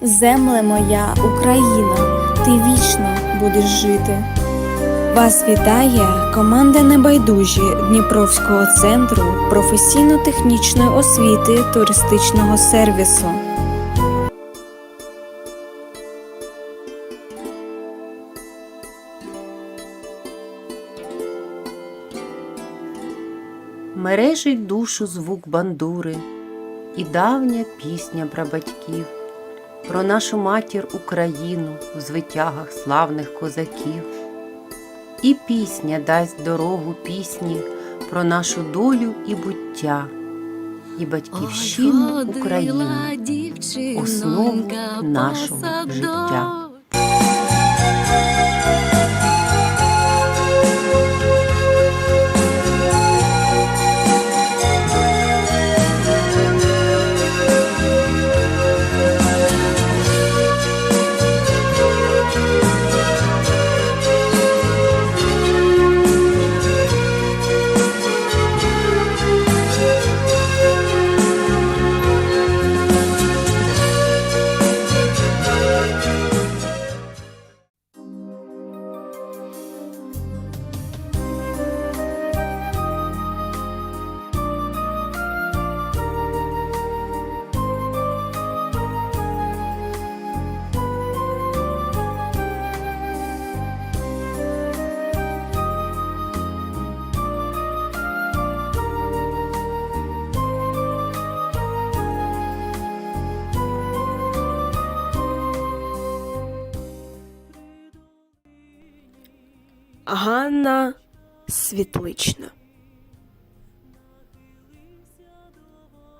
Земле моя, Україна, ти вічно будеш жити. Вас вітає команда Небайдужі Дніпровського центру професійно-технічної освіти туристичного сервісу. Мережить душу звук бандури і давня пісня прабатьків, про нашу матір Україну в звитягах славних козаків. І пісня дасть дорогу пісні про нашу долю і буття, і батьківщину України, основу нашого життя. Ганна Світлична.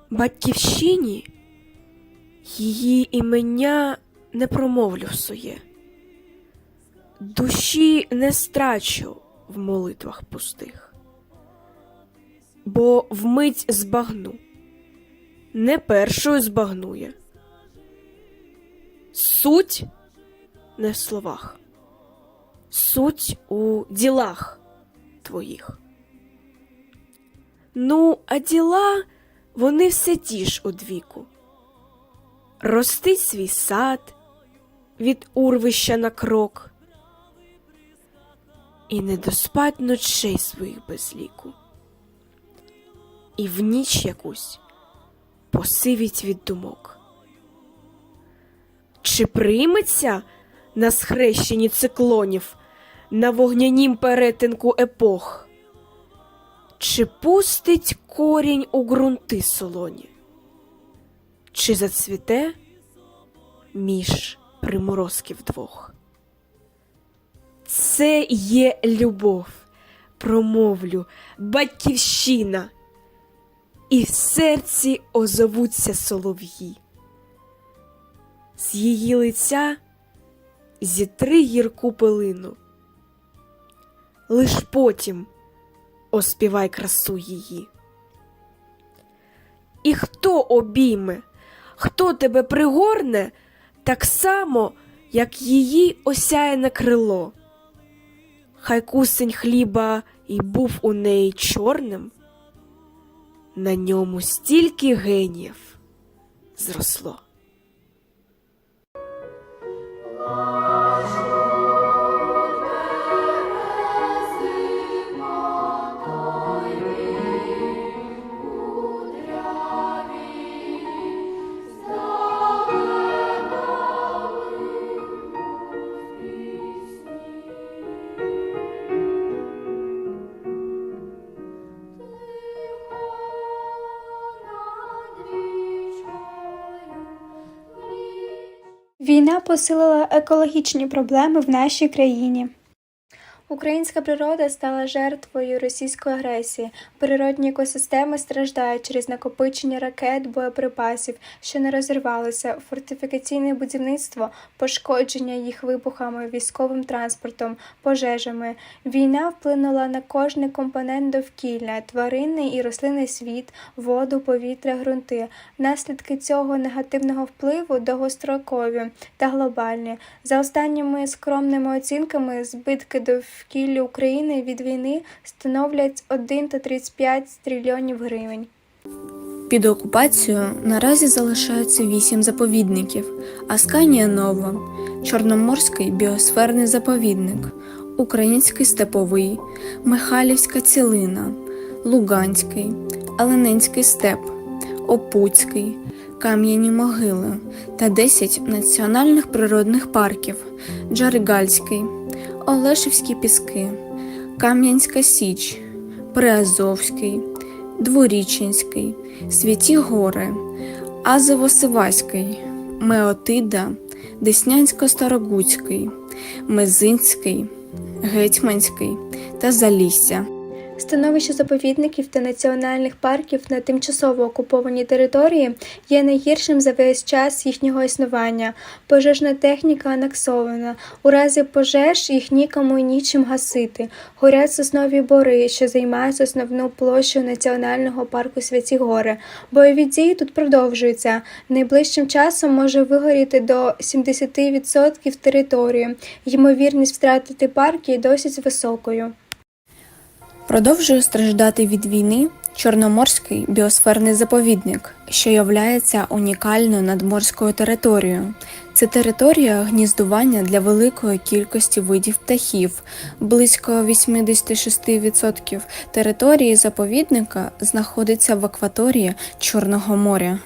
Батьківщині її імення не промовлю своє, душі не страчу в молитвах пустих, бо вмить збагну, не першою збагнує. Суть не в словах суть у ділах твоїх. Ну, а діла вони все ті ж одвіку. Ростить свій сад від урвища на крок, і не доспать ночей своїх без ліку, і в ніч якусь посивіть від думок. Чи прийметься на схрещенні циклонів, на вогнянім перетинку епох? Чи пустить корінь у ґрунти солоні? Чи зацвіте між приморозків двох? Це є любов, промовлю, батьківщина, і в серці озовуться солов'ї. З її лиця зітри гірку пилину. Лиш потім оспівай красу її. І хто обійме, хто тебе пригорне, так само, як її осяяне крило. Хай кусень хліба і був у неї чорним, на ньому стільки геніїв зросло. Війна посилила екологічні проблеми в нашій країні. Українська природа стала жертвою російської агресії. Природні екосистеми страждають через накопичення ракет, боєприпасів, що не розірвалися, фортифікаційне будівництво, пошкодження їх вибухами, військовим транспортом, пожежами. Війна вплинула на кожний компонент довкілля, тваринний і рослинний світ, воду, повітря, ґрунти. Наслідки цього негативного впливу довгострокові та глобальні. За останніми скромними оцінками, збитки довкілля України від війни становлять 1 та 35 трильйонів гривень. Під окупацією наразі залишаються вісім заповідників: Асканія Нова, Чорноморський біосферний заповідник, Український степовий, Михайлівська цілина, Луганський, Аленинський степ, Опуцький, Кам'яні могили та 10 національних природних парків: Джаригальський, Олешівські піски, Кам'янська Січ, Приазовський, Дворіченський, Святі Гори, Азово-Сиваський, Меотида, Деснянсько-Старогуцький, Мезинський, Гетьманський та Залісся. Становище заповідників та національних парків на тимчасово окупованій території є найгіршим за весь час їхнього існування. Пожежна техніка анексована. У разі пожеж їх нікому і нічим гасити. Горять соснові бори, що займають основну площу національного парку Святі Гори. Бойові дії тут продовжуються. Найближчим часом може вигоріти до 70% території. Ймовірність втратити парк є досить високою. Продовжує страждати від війни Чорноморський біосферний заповідник, що являється унікальною надморською територією. Це територія гніздування для великої кількості видів птахів. Близько 86% території заповідника знаходиться в акваторії Чорного моря.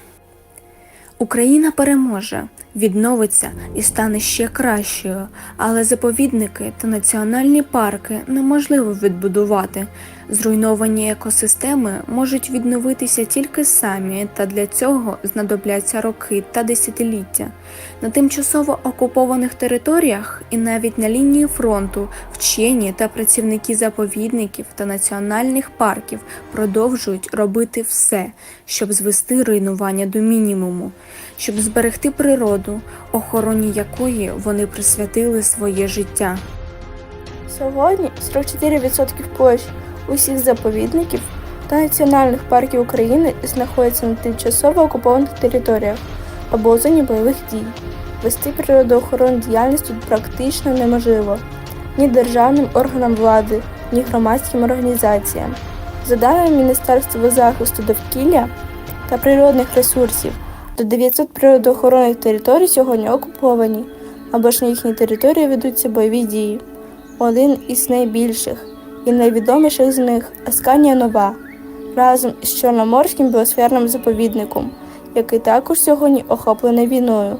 Україна переможе, відновиться і стане ще кращою, але заповідники та національні парки неможливо відбудувати. Зруйновані екосистеми можуть відновитися тільки самі, та для цього знадобляться роки та десятиліття. На тимчасово окупованих територіях і навіть на лінії фронту вчені та працівники заповідників та національних парків продовжують робити все, щоб звести руйнування до мінімуму, щоб зберегти природу, охороні якої вони присвятили своє життя. Сьогодні 44% площ усіх заповідників та національних парків України знаходяться на тимчасово окупованих територіях або у зоні бойових дій. Вести природоохоронну діяльність тут практично неможливо ні державним органам влади, ні громадським організаціям. За даними Міністерства захисту довкілля та природних ресурсів, до 900 природоохоронних територій сьогодні окуповані, або ж на їхній території ведуться бойові дії. Один із найбільших і найвідоміших з них Асканія Нова разом із Чорноморським біосферним заповідником, який також сьогодні охоплений війною.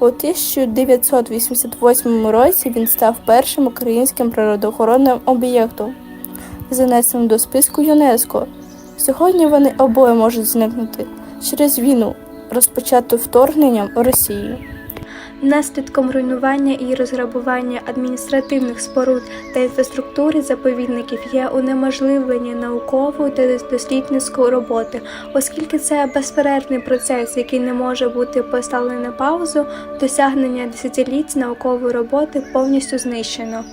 У 1988 році він став першим українським природоохоронним об'єктом, занесеним до списку ЮНЕСКО. Сьогодні вони обоє можуть зникнути через війну, розпочату вторгненням Росії. Наслідком руйнування і розграбування адміністративних споруд та інфраструктури заповідників є унеможливлення наукової та дослідницької роботи, оскільки це безперервний процес, який не може бути поставлений на паузу, досягнення десятиліть наукової роботи повністю знищено.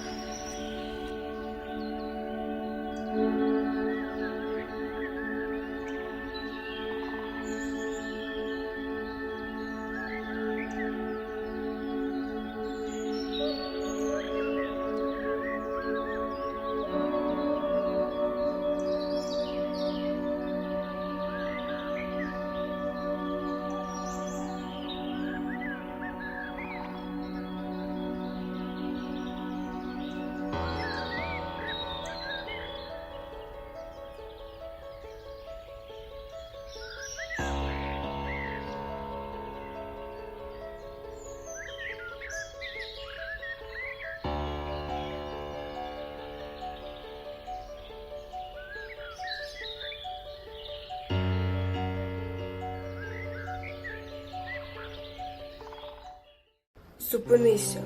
Зупинися,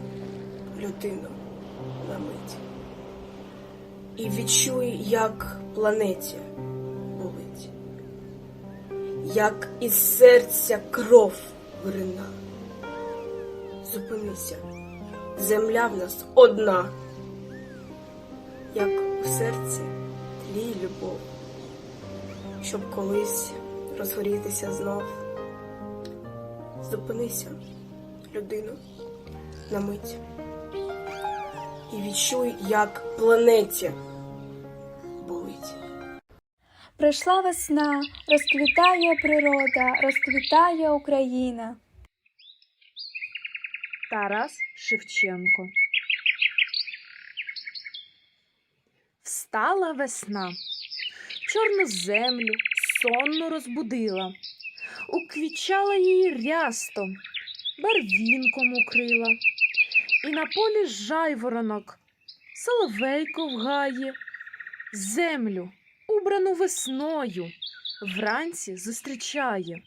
людино, на мить. І відчуй, як планеті болить, як із серця кров вирина. Зупинися, земля в нас одна, як у серці тліє любов, щоб колись розгорітися знов. Зупинися, людино на мить. І відчуй, як планеті болить. Прийшла весна, розквітає природа, розквітає Україна. Тарас Шевченко. Встала весна, чорну землю сонно розбудила, уквічала її рястом, барвінком укрила, і на полі жайворонок, соловейко в гаї, землю, убрану весною, вранці зустрічає.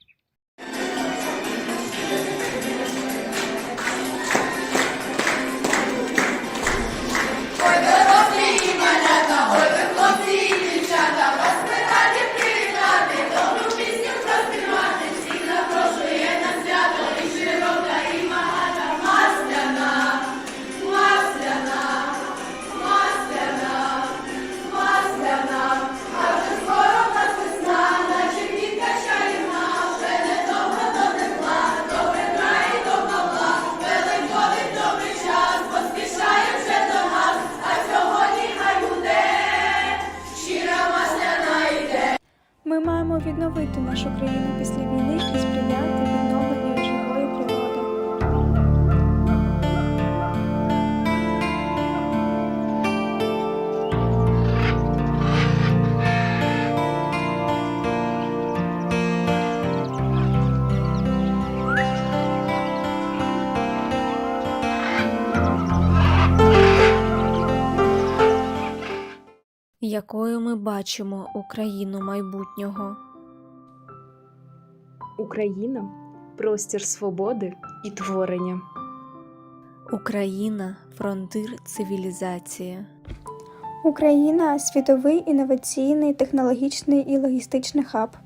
Ми відновити нашу країну після війни і сприяти відновленню живої природи. Якою ми бачимо Україну майбутнього? Україна простір свободи і творення. Україна фронтир цивілізації. Україна світовий інноваційний, технологічний і логістичний хаб.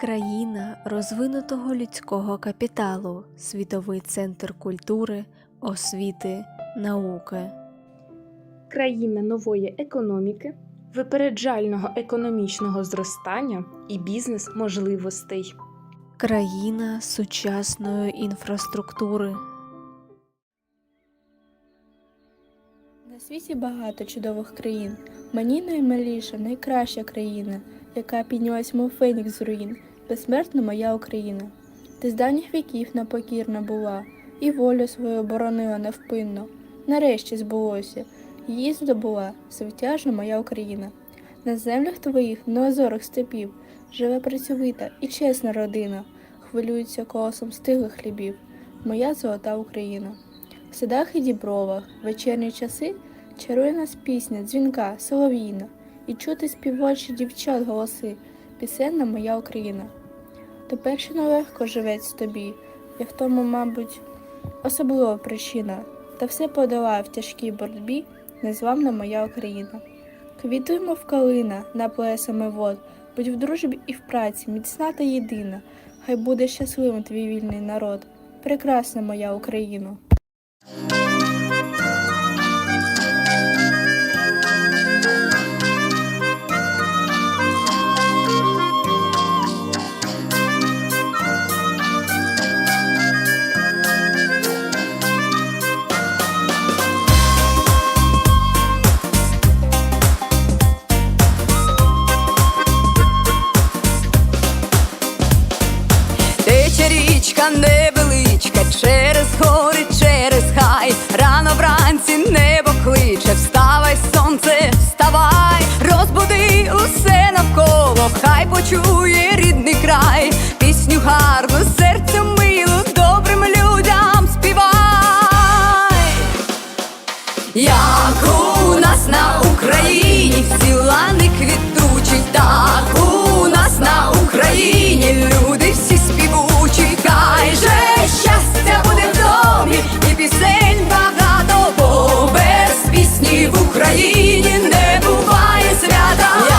Країна розвинутого людського капіталу, світовий центр культури, освіти, науки. Країна нової економіки, випереджального економічного зростання і бізнес можливостей. Країна сучасної інфраструктури. На світі багато чудових країн. Мені наймиліша, найкраща країна, яка піднялась мов фенікс з руїн, безсмертна моя Україна. Ти з давніх віків непокірна була, і волю свою боронила невпинно. Нарешті збулося, її здобула святяжна моя Україна. На землях твоїх неозорих степів живе працьовита і чесна родина, хвилюється колосом стиглих хлібів, моя золота Україна. В садах і дібровах, вечірні часи чарує нас пісня, дзвінка, солов'їна, і чути співочі дівчат голоси, пісенна моя Україна. Тепер ще нелегко живеться тобі, і в тому, мабуть, особлива причина, та все подолає в тяжкій боротьбі незламна моя Україна. Квітуємо в калина на плесами вод, будь в дружбі і в праці, міцна та єдина, хай буде щасливим твій вільний народ, прекрасна моя Україна. Україні ціла не квітучі, так у нас на Україні люди всі співучі, хай же щастя буде в домі, і пісень багато, бо без пісні в Україні не буває свята.